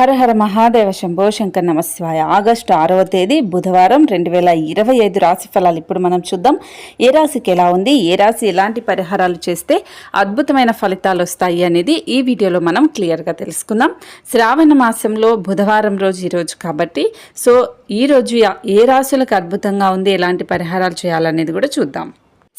హర హర మహాదేవ శంభో శంకర్ నమస్వాయ. ఆగస్టు ఆరవ తేదీ బుధవారం రెండు వేల ఇరవై ఐదు రాశి ఫలాలు ఇప్పుడు మనం చూద్దాం. ఏ రాశికి ఎలా ఉంది? ఏ రాశి ఎలాంటి పరిహారాలు చేస్తే అద్భుతమైన ఫలితాలు వస్తాయి అనేది ఈ వీడియోలో మనం క్లియర్గా తెలుసుకుందాం. శ్రావణ మాసంలో బుధవారం రోజు ఈరోజు కాబట్టి సో ఈ రోజు ఏ రాశులకు అద్భుతంగా ఉంది? ఎలాంటి పరిహారాలు చేయాలనేది కూడా చూద్దాం.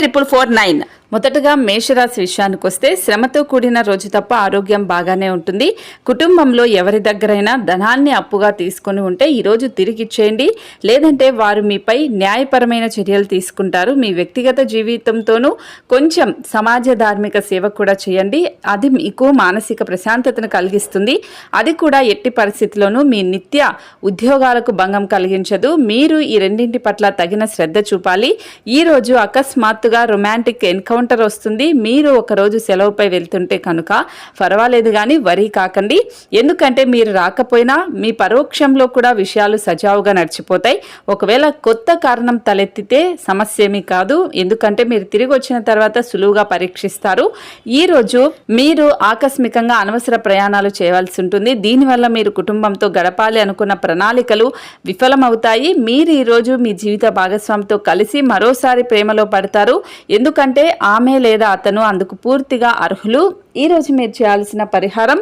triple four nine మొదటగా మేషరాశి విషయానికి వస్తే శ్రమతో కూడిన రోజు తప్ప ఆరోగ్యం బాగానే ఉంటుంది. కుటుంబంలో ఎవరి దగ్గరైనా ధనాన్ని అప్పుగా తీసుకొని ఉంటే ఈరోజు తిరిగి ఇచ్చేయండి. లేదంటే వారు మీపై న్యాయపరమైన చర్యలు తీసుకుంటారు. మీ వ్యక్తిగత జీవితంతోనూ కొంచెం సమాజ ధార్మిక సేవ కూడా చేయండి. అది మీకు మానసిక ప్రశాంతతను కలిగిస్తుంది. అది కూడా ఎట్టి పరిస్థితిలోనూ మీ నిత్య ఉద్యోగాలకు భంగం కలిగించదు. మీరు ఈ రెండింటి పట్ల తగిన శ్రద్ధ చూపాలి. ఈ రోజు అకస్మాత్తుగా రొమాంటిక్ ఎన్కౌంటర్ వస్తుంది. మీరు ఒకరోజు సెలవుపై వెళ్తుంటే కనుక పర్వాలేదు కానీ వరి కాకండి. ఎందుకంటే మీరు రాకపోయినా మీ పరోక్షంలో కూడా విషయాలు సజావుగా నడిచిపోతాయి. ఒకవేళ కొత్త కారణం తలెత్తితే సమస్య ఏమీ కాదు. ఎందుకంటే మీరు తిరిగి వచ్చిన తర్వాత సులువుగా పరీక్షిస్తారు. ఈ రోజు మీరు ఆకస్మికంగా అనవసర ప్రయాణాలు చేయవలసి ఉంటుంది. దీనివల్ల మీరు కుటుంబంతో గడపాలి అనుకున్న ప్రణాళికలు విఫలమవుతాయి. మీరు ఈరోజు మీ జీవిత భాగస్వామితో కలిసి మరోసారి ప్రేమలో పడతారు. ఎందుకంటే ఆమె లేదా అతను అందుకు పూర్తిగా అర్హులు? ఈరోజు మీరు చేయాల్సిన పరిహారం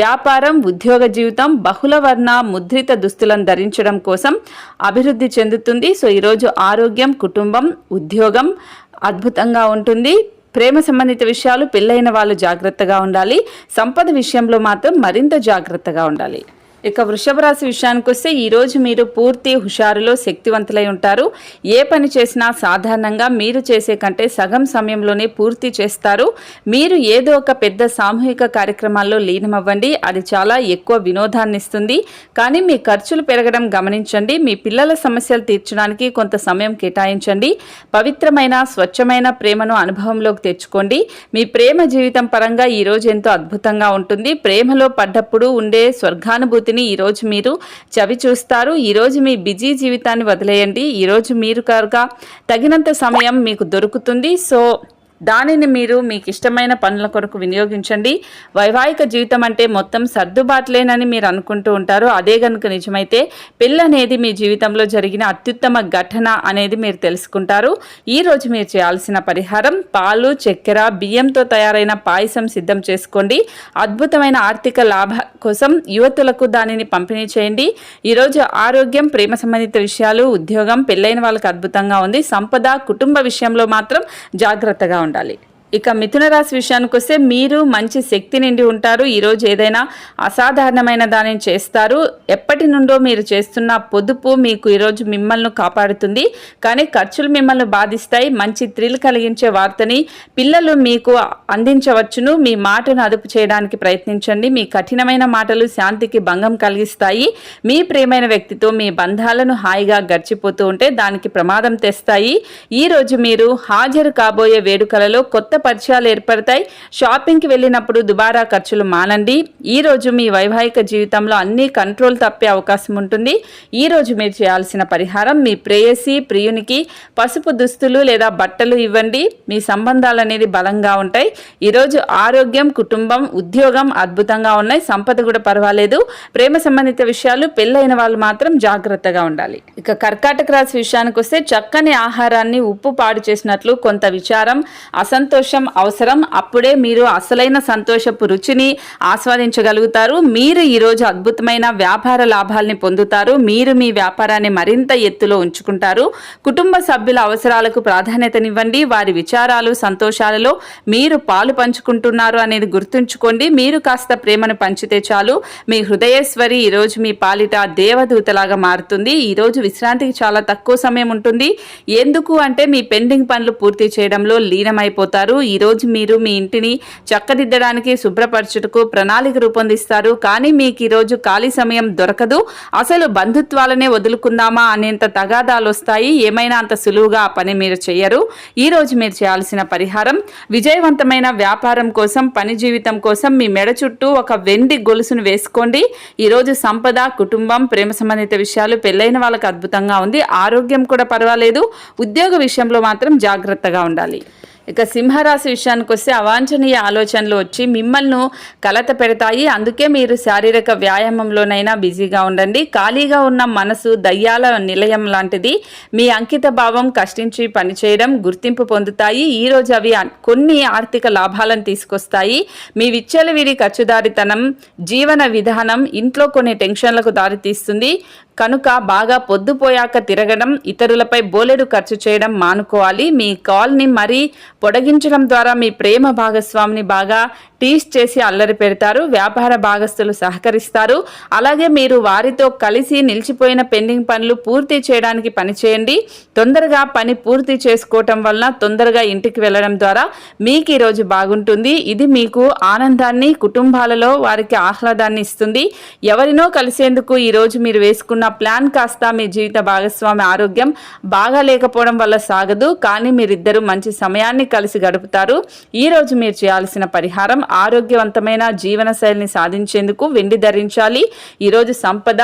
వ్యాపారం ఉద్యోగ జీవితం బహుళ వర్ణ ముద్రిత దుస్తులను ధరించడం కోసం అభివృద్ధి చెందుతుంది. సో ఈరోజు ఆరోగ్యం కుటుంబం ఉద్యోగం అద్భుతంగా ఉంటుంది. ప్రేమ సంబంధిత విషయాలు పెళ్ళైన వాళ్ళు జాగ్రత్తగా ఉండాలి. సంపద విషయంలో మాత్రం మరింత జాగ్రత్తగా ఉండాలి. ఇక వృషభ రాశి విషయానికి వస్తే ఈరోజు మీరు పూర్తి హుషారులో శక్తివంతులై ఉంటారు. ఏ పని చేసినా సాధారణంగా మీరు చేసే కంటే సగం సమయంలోనే పూర్తి చేస్తారు. మీరు ఏదో ఒక పెద్ద సామూహిక కార్యక్రమాల్లో లీనమవ్వండి. అది చాలా ఎక్కువ వినోదాన్ని ఇస్తుంది. కానీ మీ ఖర్చులు పెరగడం గమనించండి. మీ పిల్లల సమస్యలు తీర్చడానికి కొంత సమయం కేటాయించండి. పవిత్రమైన స్వచ్ఛమైన ప్రేమను అనుభవంలోకి తెచ్చుకోండి. మీ ప్రేమ జీవితం పరంగా ఈరోజు ఎంతో అద్భుతంగా ఉంటుంది. ప్రేమలో పడ్డప్పుడు ఉండే స్వర్గానుభూతి ఈ ఈరోజు మీరు చవి చూస్తారు. ఈరోజు మీ బిజీ జీవితాన్ని వదిలేయండి. ఈరోజు మీరు కనుక తగినంత సమయం మీకు దొరుకుతుంది. సో దానిని మీరు మీకు ఇష్టమైన పనుల కొరకు వినియోగించండి. వైవాహిక జీవితం అంటే మొత్తం సర్దుబాట్లేనని మీరు అనుకుంటూ ఉంటారు. అదే కనుక నిజమైతే పెళ్ళి అనేది మీ జీవితంలో జరిగిన అత్యుత్తమ ఘటన అనేది మీరు తెలుసుకుంటారు. ఈరోజు మీరు చేయాల్సిన పరిహారం పాలు చక్కెర బియ్యంతో తయారైన పాయసం సిద్ధం చేసుకోండి. అద్భుతమైన ఆర్థిక లాభ కోసం యువతులకు దానిని పంపిణీ చేయండి. ఈరోజు ఆరోగ్యం ప్రేమ సంబంధిత విషయాలు ఉద్యోగం పెళ్ళైన వాళ్ళకి అద్భుతంగా ఉంది. సంపద కుటుంబ విషయంలో మాత్రం జాగ్రత్తగా ఉండాలి ఉండాలి ఇక మిథున రాశి విషయానికి వస్తే మీరు మంచి శక్తి నిండి ఉంటారు. ఈరోజు ఏదైనా అసాధారణమైన దానిని చేస్తారు. ఎప్పటి నుండో మీరు చేస్తున్న పొదుపు మీకు ఈరోజు మిమ్మల్ని కాపాడుతుంది. కానీ ఖర్చులు మిమ్మల్ని బాధిస్తాయి. మంచి థ్రిల్ కలిగించే వార్తని పిల్లలు మీకు అందించవచ్చును. మీ మాటను అదుపు చేయడానికి ప్రయత్నించండి. మీ కఠినమైన మాటలు శాంతికి భంగం కలిగిస్తాయి. మీ ప్రేమైన వ్యక్తితో మీ బంధాలను హాయిగా గడిచిపోతూ ఉంటే దానికి ప్రమాదం తెస్తాయి. ఈరోజు మీరు హాజరు కాబోయే వేడుకలలో కొత్త పరిచయాలు ఏర్పడతాయి. షాపింగ్కి వెళ్ళినప్పుడు దుబారా ఖర్చులు మానండి. ఈ రోజు మీ వైవాహిక జీవితంలో అన్ని కంట్రోల్ తప్పే అవకాశం ఉంటుంది. ఈ రోజు మీరు చేయాల్సిన పరిహారం మీ ప్రేయసి ప్రియునికి పసుపు దుస్తులు లేదా బట్టలు ఇవ్వండి. మీ సంబంధాలు అనేది బలంగా ఉంటాయి. ఈరోజు ఆరోగ్యం కుటుంబం ఉద్యోగం అద్భుతంగా ఉన్నాయి. సంపద కూడా పర్వాలేదు. ప్రేమ సంబంధిత విషయాలు పెళ్ళైన వాళ్ళు మాత్రం జాగ్రత్తగా ఉండాలి. ఇక కర్కాటక రాశి విషయానికి వస్తే చక్కని ఆహారాన్ని ఉప్పు పాడు చేసినట్లు కొంత విచారం అసంతోషం అవసరం. అప్పుడే మీరు అసలైన సంతోషపు రుచిని ఆస్వాదించగలుగుతారు. మీరు ఈరోజు అద్భుతమైన వ్యాపార లాభాల్ని పొందుతారు. మీరు మీ వ్యాపారాన్ని మరింత ఎత్తులో ఉంచుకుంటారు. కుటుంబ సభ్యుల అవసరాలకు ప్రాధాన్యతనివ్వండి. వారి విచారాలు సంతోషాలలో మీరు పాలు పంచుకుంటున్నారు అనేది గుర్తుంచుకోండి. మీరు కాస్త ప్రేమను పంచితే చాలు. మీ హృదయేశ్వరి ఈరోజు మీ పాలిట దేవదూతలాగా మారుతుంది. ఈరోజు విశ్రాంతికి చాలా తక్కువ సమయం ఉంటుంది. ఎందుకు అంటే మీ పెండింగ్ పనులు పూర్తి చేయడంలో లీనమైపోతారు. ఈరోజు మీరు మీ ఇంటిని చక్కదిద్దడానికి శుభ్రపరచుటకు ప్రణాళిక రూపొందిస్తారు. కానీ మీకు ఈరోజు ఖాళీ సమయం దొరకదు. అసలు బంధుత్వాలనే వదులుకుందామా అనేంత తగాదాలు వస్తాయి. ఏమైనా అంత సులువుగా ఆ పని మీరు చేయరు ఈ రోజు మీరు చేయాల్సిన పరిహారం విజయవంతమైన వ్యాపారం కోసం పని జీవితం కోసం మీ మెడ చుట్టూ ఒక వెండి గొలుసును వేసుకోండి. ఈరోజు సంపద కుటుంబం ప్రేమ సంబంధిత విషయాలు పెళ్ళైన వాళ్ళకి అద్భుతంగా ఉంది. ఆరోగ్యం కూడా పర్వాలేదు. ఉద్యోగ విషయంలో మాత్రం జాగ్రత్తగా ఉండాలి. ఇక సింహరాశి విషయానికి వస్తే అవాంఛనీయ ఆలోచనలు వచ్చి మిమ్మల్ని కలత పెడతాయి. అందుకే మీరు శారీరక వ్యాయామంలోనైనా బిజీగా ఉండండి. ఖాళీగా ఉన్న మనసు దయ్యాల నిలయం లాంటిది మీ అంకిత భావం కష్టించి పనిచేయడం గుర్తింపు పొందుతాయి. ఈ రోజు అవి కొన్ని ఆర్థిక లాభాలను తీసుకొస్తాయి. మీ విచ్చలవిడి ఖర్చుదారితనం జీవన విధానం ఇంట్లో కొన్ని టెన్షన్లకు దారితీస్తుంది. కనుక బాగా పొద్దుపోయాక తిరగడం ఇతరులపై బోలెడు ఖర్చు చేయడం మానుకోవాలి. మీ కాల్ని మరీ పొడిగించడం ద్వారా మీ ప్రేమ భాగస్వామిని బాగా టీస్ చేసి అల్లరి పెడతారు వ్యాపార భాగస్తులు సహకరిస్తారు. అలాగే మీరు వారితో కలిసి నిలిచిపోయిన పెండింగ్ పనులు పూర్తి చేయడానికి పని చేయండి. తొందరగా పని పూర్తి చేసుకోవటం వలన తొందరగా ఇంటికి వెళ్ళడం ద్వారా మీకు ఈరోజు బాగుంటుంది. ఇది మీకు ఆనందాన్ని కుటుంబాలలో వారికి ఆహ్లాదాన్ని ఇస్తుంది. ఎవరినో కలిసేందుకు ఈరోజు మీరు వేసుకున్న ప్లాన్ కాస్త మీ జీవిత భాగస్వామి ఆరోగ్యం బాగా లేకపోవడం వల్ల సాగదు. కానీ మీరిద్దరూ మంచి సమయాన్ని కలిసి గడుపుతారు. ఈ రోజు మీరు చేయాల్సిన పరిహారం ఆరోగ్యవంతమైన జీవన శైలిని సాధించేందుకు వెండి ధరించాలి. ఈరోజు సంపద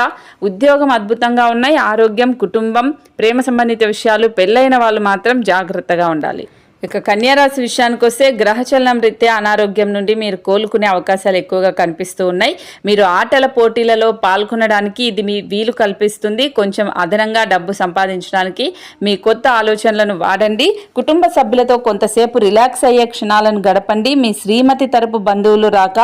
ఉద్యోగం అద్భుతంగా ఉన్నాయి. ఆరోగ్యం కుటుంబం ప్రేమ సంబంధిత విషయాలు పెళ్ళైన వాళ్ళు మాత్రం జాగ్రత్తగా ఉండాలి. ఇక కన్యారాశి విషయానికి వస్తే గ్రహచలనం రీత్యా అనారోగ్యం నుండి మీరు కోలుకునే అవకాశాలు ఎక్కువగా కనిపిస్తూ ఉన్నాయి. మీరు ఆటల పోటీలలో పాల్గొనడానికి ఇది మీ వీలు కల్పిస్తుంది. కొంచెం అదనంగా డబ్బు సంపాదించడానికి మీ కొత్త ఆలోచనలను వాడండి. కుటుంబ సభ్యులతో కొంతసేపు రిలాక్స్ అయ్యే క్షణాలను గడపండి. మీ శ్రీమతి తరపు బంధువులు రాక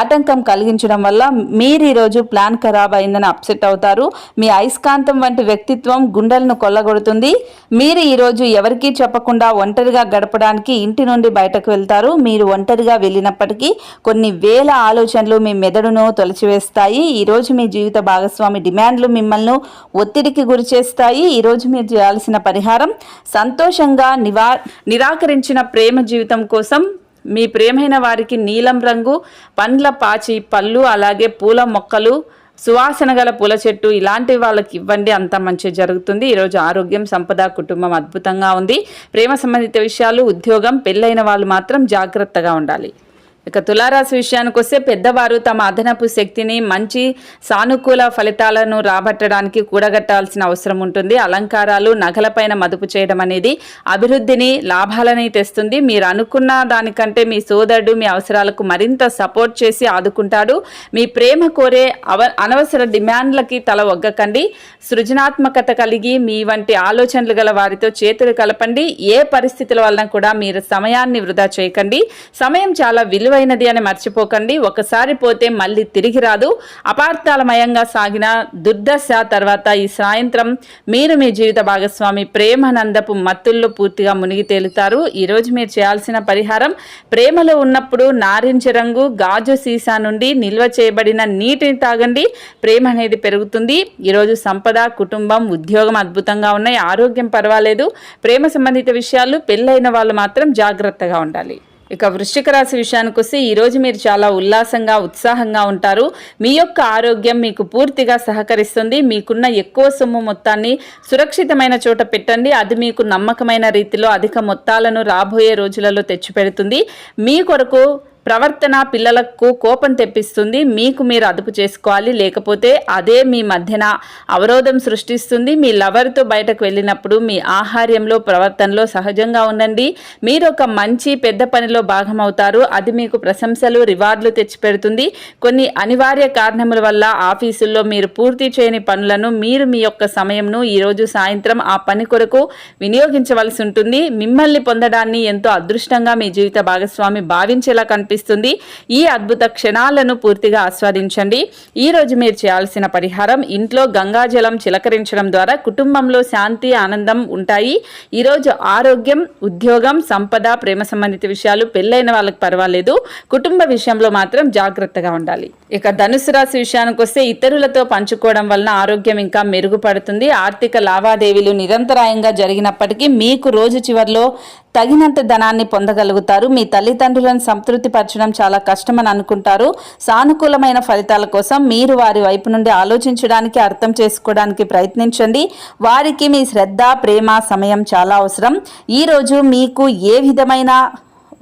ఆటంకం కలిగించడం వల్ల మీరు ఈరోజు ప్లాన్ ఖరాబ్ అయిందని అప్సెట్ అవుతారు. మీ అయస్కాంతం వంటి వ్యక్తిత్వం గుండెలను కొల్లగొడుతుంది. మీరు ఈరోజు ఎవరికీ చెప్పకుండా ఒంటరిగా గడపడానికి ఇంటి నుండి బయటకు వెళ్తారు. మీరు ఒంటరిగా వెళ్ళినప్పటికీ కొన్ని వేల ఆలోచనలు మీ మెదడును తొలచివేస్తాయి. ఈరోజు మీ జీవిత భాగస్వామి డిమాండ్లు మిమ్మల్ని ఒత్తిడికి గురి చేస్తాయి. ఈరోజు మీరు చేయాల్సిన పరిహారం సంతోషంగా నివా నిరాకరించిన ప్రేమ జీవితం కోసం మీ ప్రేమైన వారికి నీలం రంగు పండ్ల పాచి పళ్ళు అలాగే పూల మొక్కలు సువాసన గల పూల చెట్టు ఇలాంటి వాళ్ళకి ఇవ్వండి. అంత మంచి జరుగుతుంది. ఈరోజు ఆరోగ్యం సంపద కుటుంబం అద్భుతంగా ఉంది. ప్రేమ సంబంధిత విషయాలు ఉద్యోగం పెళ్ళైన వాళ్ళు మాత్రం జాగ్రత్తగా ఉండాలి. ఇక తులారాశి విషయానికి వస్తే పెద్దవారు తమ అదనపు శక్తిని మంచి సానుకూల ఫలితాలను రాబట్టడానికి కూడగట్టాల్సిన అవసరం ఉంటుంది. అలంకారాలు నగలపైన మదుపు చేయడం అనేది అభివృద్ధిని లాభాలని తెస్తుంది. మీరు అనుకున్న దానికంటే మీ సోదరుడు మీ అవసరాలకు మరింత సపోర్ట్ చేసి ఆదుకుంటాడు. మీ ప్రేమ కోరే అవ అనవసర డిమాండ్లకి తల ఒగ్గకండి. సృజనాత్మకత కలిగి మీ వంటి ఆలోచనలు గల వారితో చేతులు కలపండి. ఏ పరిస్థితుల వలన కూడా మీరు సమయాన్ని వృధా చేయకండి. సమయం చాలా విలువ విలువైనది అని మర్చిపోకండి. ఒకసారి పోతే మళ్ళీ తిరిగి రాదు. అపార్థాలమయంగా సాగిన దుర్దశ తర్వాత ఈ సాయంత్రం మీరు మీ జీవిత భాగస్వామి ప్రేమానందపు మత్తుల్లో పూర్తిగా మునిగి తేలుతారు. ఈరోజు మీరు చేయాల్సిన పరిహారం ప్రేమలో ఉన్నప్పుడు నారింజ రంగు గాజు సీసా నుండి నిల్వ చేయబడిన నీటిని తాగండి. ప్రేమ అనేది పెరుగుతుంది. ఈరోజు సంపద కుటుంబం ఉద్యోగం అద్భుతంగా ఉన్నాయి. ఆరోగ్యం పర్వాలేదు. ప్రేమ సంబంధిత విషయాలు పెళ్ళైన వాళ్ళు మాత్రం జాగ్రత్తగా ఉండాలి. ఇక వృశ్చిక రాశి విషయానికి వస్తే ఈరోజు మీరు చాలా ఉల్లాసంగా ఉత్సాహంగా ఉంటారు. మీ యొక్క ఆరోగ్యం మీకు పూర్తిగా సహకరిస్తుంది. మీకున్న ఎక్కువ సొమ్ము మొత్తాన్ని సురక్షితమైన చోట పెట్టండి. అది మీకు నమ్మకమైన రీతిలో అధిక మొత్తాలను రాబోయే రోజులలో తెచ్చిపెడుతుంది. మీ కొరకు ప్రవర్తన పిల్లలకు కోపం తెప్పిస్తుంది. మీకు మీరు అదుపు చేసుకోవాలి. లేకపోతే అదే మీ మధ్యన అవరోధం సృష్టిస్తుంది. మీ లవర్తో బయటకు వెళ్ళినప్పుడు మీ ఆహార్యంలో ప్రవర్తనలో సహజంగా ఉండండి. మీరు ఒక మంచి పెద్ద పనిలో భాగమవుతారు. అది మీకు ప్రశంసలు రివార్డులు తెచ్చిపెడుతుంది. కొన్ని అనివార్య కారణముల వల్ల ఆఫీసుల్లో మీరు పూర్తి చేయని పనులను మీరు మీ యొక్క సమయంను ఈరోజు సాయంత్రం ఆ పని కొరకు వినియోగించవలసి ఉంటుంది. మిమ్మల్ని పొందడాన్ని ఎంతో అదృష్టంగా మీ జీవిత భాగస్వామి భావించేలా కనిపిస్తుంది. ఈ అద్భుత క్షణాలను పూర్తిగా ఆస్వాదించండి. ఈ రోజు మీరు చేయాల్సిన పరిహారం ఇంట్లో గంగాజలం చిలకరించడం ద్వారా కుటుంబంలో శాంతి ఆనందం ఉంటాయి. ఈరోజు ఆరోగ్యం ఉద్యోగం సంపద ప్రేమ సంబంధిత విషయాలు పెళ్ళైన వాళ్ళకి పర్వాలేదు. కుటుంబ విషయంలో మాత్రం జాగ్రత్తగా ఉండాలి. ఇక ధనుసు రాశి విషయానికి వస్తే ఇతరులతో పంచుకోవడం వలన ఆరోగ్యం ఇంకా మెరుగుపడుతుంది. ఆర్థిక లావాదేవీలు నిరంతరాయంగా జరిగినప్పటికీ మీకు రోజు చివరిలో తగినంత ధనాన్ని పొందగలుగుతారు. మీ తల్లిదండ్రులను సంతృప్తి పరచడం చాలా కష్టమని అనుకుంటారు. సానుకూలమైన ఫలితాల కోసం మీరు వారి వైపు నుండి ఆలోచించడానికి అర్థం చేసుకోవడానికి ప్రయత్నించండి. వారికి మీ శ్రద్ధ ప్రేమ సమయం చాలా అవసరం. ఈరోజు మీకు ఏ విధమైన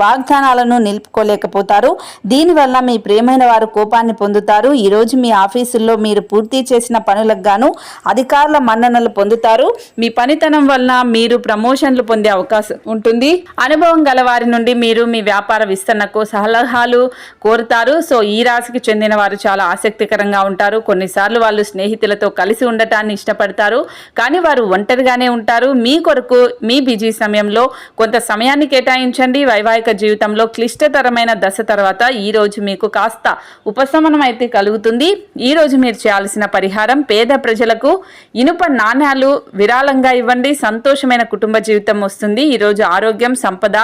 వాగ్దానాలను నిలుపుకోలేకపోతారు. దీనివల్ల మీ ప్రియమైన వారు కోపాన్ని పొందుతారు. ఈరోజు మీ ఆఫీసుల్లో మీరు పూర్తి చేసిన పనులకు గాను అధికారుల మన్ననలు పొందుతారు. మీ పనితనం వలన మీరు ప్రమోషన్లు పొందే అవకాశం ఉంటుంది. అనుభవం గల వారి నుండి మీరు మీ వ్యాపార విస్తరణకు సలహాలు కోరుతారు. సో ఈ రాశికి చెందిన వారు చాలా ఆసక్తికరంగా ఉంటారు. కొన్నిసార్లు వాళ్ళు స్నేహితులతో కలిసి ఉండటాన్ని ఇష్టపడతారు. కానీ వారు ఒంటరిగానే ఉంటారు. మీ కొరకు మీ బిజీ సమయంలో కొంత సమయాన్ని కేటాయించండి. వైవాహిక జీవితంలో క్లిష్టతరమైన దశ తర్వాత ఈ రోజు మీకు కాస్త ఉపశమనం అయితే కలుగుతుంది. ఈ రోజు మీరు చేయాల్సిన పరిహారం పేద ప్రజలకు ఇనుప నాణ్యాలు విరాళంగా ఇవ్వండి. సంతోషమైన కుటుంబ జీవితం వస్తుంది. ఈరోజు ఆరోగ్యం సంపద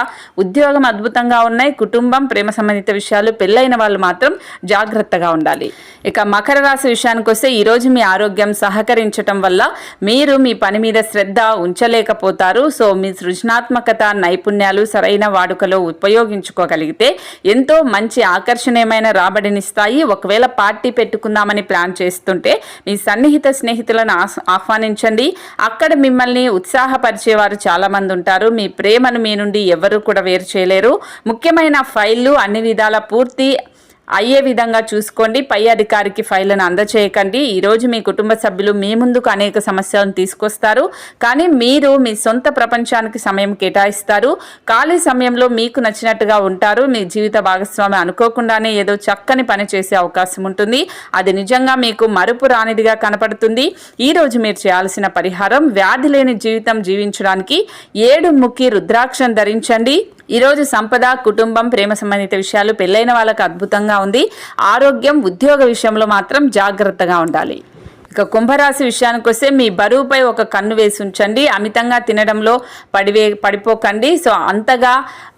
ఉద్యోగం అద్భుతంగా ఉన్నాయి. కుటుంబం ప్రేమ సంబంధిత విషయాలు పెళ్ళైన వాళ్ళు మాత్రం జాగ్రత్తగా ఉండాలి. ఇక మకర రాశి విషయానికి వస్తే ఈరోజు మీ ఆరోగ్యం సహకరించటం వల్ల మీరు మీ పని మీద శ్రద్ధ ఉంచలేకపోతారు. సో మీ సృజనాత్మకత నైపుణ్యాలు సరైన వాడుకలో ఉపయోగించుకోగలిగితే ఎంతో మంచి ఆకర్షణీయమైన రాబడినిస్తాయి. ఒకవేళ పార్టీ పెట్టుకుందామని ప్లాన్ చేస్తుంటే మీ సన్నిహిత స్నేహితులను ఆహ్వానించండి. అక్కడ మిమ్మల్ని ఉత్సాహపరిచేవారు చాలామంది ఉంటారు మీ ప్రేమను మీ నుండి ఎవరు కూడా వేరు చేయలేరు. ముఖ్యమైన ఫైళ్ళు అన్ని విధాల పూర్తి అయ్యే విధంగా చూసుకోండి. పై అధికారికి ఫైళ్ళను అందచేయకండి. ఈరోజు మీ కుటుంబ సభ్యులు మీ ముందుకు అనేక సమస్యలను తీసుకొస్తారు. కానీ మీరు మీ సొంత ప్రపంచానికి సమయం కేటాయిస్తారు. ఖాళీ సమయంలో మీకు నచ్చినట్టుగా ఉంటారు. మీ జీవిత భాగస్వామి అనుకోకుండానే ఏదో చక్కని పని చేసే అవకాశం ఉంటుంది. అది నిజంగా మీకు మరుపు రానిదిగా కనపడుతుంది. ఈరోజు మీరు చేయాల్సిన పరిహారం వ్యాధి లేని జీవితం జీవించడానికి ఏడు ముక్కి రుద్రాక్షం ధరించండి. ఈరోజు సంపద కుటుంబం ప్రేమ సంబంధిత విషయాలు పెళ్ళైన వాళ్ళకు అద్భుతంగా ఉంది. ఆరోగ్యం ఉద్యోగ విషయంలో మాత్రం జాగ్రత్తగా ఉండాలి. ఇక కుంభరాశి విషయానికి వస్తే మీ బరువుపై ఒక కన్ను వేసి ఉంచండి. అమితంగా తినడంలో పడివే పడిపోకండి. సో అంతగా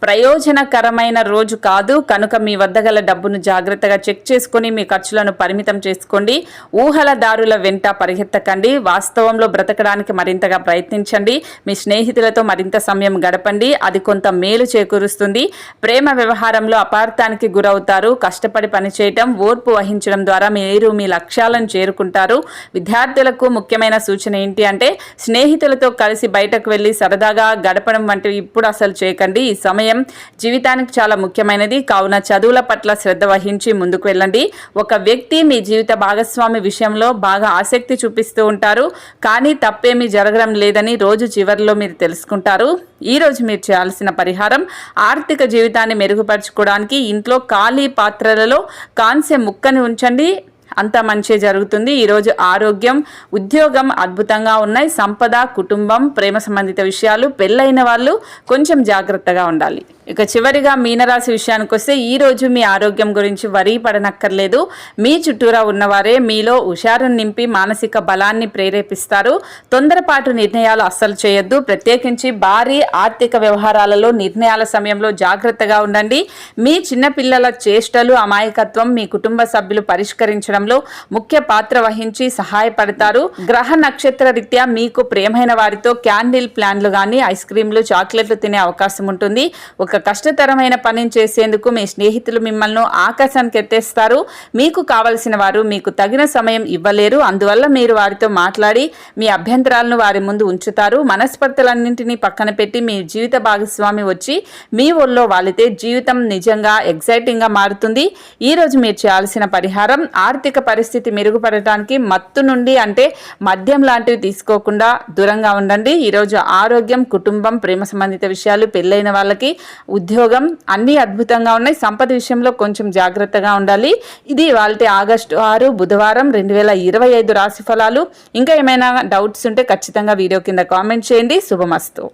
ప్రయోజనకరమైన రోజు కాదు. కనుక మీ వద్ద గల డబ్బును జాగ్రత్తగా చెక్ చేసుకొని మీ ఖర్చులను పరిమితం చేసుకోండి. ఊహల దారుల వెంట పరిగెత్తకండి. వాస్తవంలో బ్రతకడానికి మరింతగా ప్రయత్నించండి. మీ స్నేహితులతో మరింత సమయం గడపండి. అది కొంత మేలు చేకూరుస్తుంది. ప్రేమ వ్యవహారంలో అపార్థానికి గురవుతారు. కష్టపడి పనిచేయటం ఓర్పు వహించడం ద్వారా మీరు మీ లక్ష్యాలను చేరుకుంటారు. విద్యార్థులకు ముఖ్యమైన సూచన ఏంటి అంటే స్నేహితులతో కలిసి బయటకు వెళ్ళి సరదాగా గడపడం వంటివి ఇప్పుడు అసలు చేయకండి. ఈ సమయం జీవితానికి చాలా ముఖ్యమైనది. కావున చదువుల పట్ల శ్రద్ధ వహించి ముందుకు వెళ్ళండి. ఒక వ్యక్తి మీ జీవిత భాగస్వామి విషయంలో బాగా ఆసక్తి చూపిస్తూ ఉంటారు. కానీ తప్పేమీ జరగడం లేదని రోజు చివరిలో మీరు తెలుసుకుంటారు. ఈ రోజు మీరు చేయాల్సిన పరిహారం ఆర్థిక జీవితాన్ని మెరుగుపరచుకోవడానికి ఇంట్లో ఖాళీ పాత్రలలో కాంస్య ముక్కని ఉంచండి. అంతా మంచి జరుగుతుంది. ఈరోజు ఆరోగ్యం ఉద్యోగం అద్భుతంగా ఉన్నాయి. సంపద కుటుంబం ప్రేమ సంబంధిత విషయాలు పెళ్ళైన వాళ్ళు కొంచెం జాగ్రత్తగా ఉండాలి. ఇక చివరిగా మీనరాశి విషయానికి వస్తే ఈ రోజు మీ ఆరోగ్యం గురించి వరి పడనక్కర్లేదు. మీ చుట్టూరా ఉన్నవారే మీలో హుషారును నింపి మానసిక బలాన్ని ప్రేరేపిస్తారు. తొందరపాటు నిర్ణయాలు అస్సలు చేయొద్దు. ప్రత్యేకించి భారీ ఆర్థిక వ్యవహారాలలో నిర్ణయాల సమయంలో జాగ్రత్తగా ఉండండి. మీ చిన్నపిల్లల చేష్టలు అమాయకత్వం మీ కుటుంబ సభ్యులు పరిష్కరించడం పరిష్కరించడంలో ముఖ్య పాత్ర వహించి సహాయపడతారు. గ్రహ నక్షత్ర రీత్యా మీకు ప్రేమైన వారితో క్యాండిల్ ప్లాన్లు కానీ ఐస్ క్రీమ్లు చాక్లెట్లు తినే అవకాశం ఉంటుంది. ఒక కష్టతరమైన పనిని చేసేందుకు మీ స్నేహితులు మిమ్మల్ని ఆకాశానికి ఎత్తేస్తారు మీకు కావలసిన వారు మీకు తగిన సమయం ఇవ్వలేరు. అందువల్ల మీరు వారితో మాట్లాడి మీ అభ్యంతరాలను వారి ముందు ఉంచుతారు. మనస్పర్ధలన్నింటినీ పక్కన పెట్టి మీ జీవిత భాగస్వామి వచ్చి మీ ఒళ్ళో వాలితే జీవితం నిజంగా ఎగ్జైటింగ్గా మారుతుంది. ఈ రోజు మీరు చేయాల్సిన పరిహారం ఆర్థిక ఆర్థిక పరిస్థితి మెరుగుపడటానికి మత్తు నుండి అంటే మద్యం లాంటివి తీసుకోకుండా దూరంగా ఉండండి. ఈరోజు ఆరోగ్యం కుటుంబం ప్రేమ సంబంధిత విషయాలు పెళ్ళైన వాళ్ళకి ఉద్యోగం అన్నీ అద్భుతంగా ఉన్నాయి. సంపద విషయంలో కొంచెం జాగ్రత్తగా ఉండాలి. ఇది వాళ్ళ ఆగస్టు ఆరు బుధవారం రెండు వేల ఇరవై ఐదు రాశి ఫలాలు. ఇంకా ఏమైనా డౌట్స్ ఉంటే ఖచ్చితంగా వీడియో కింద కామెంట్ చేయండి. శుభమస్తు.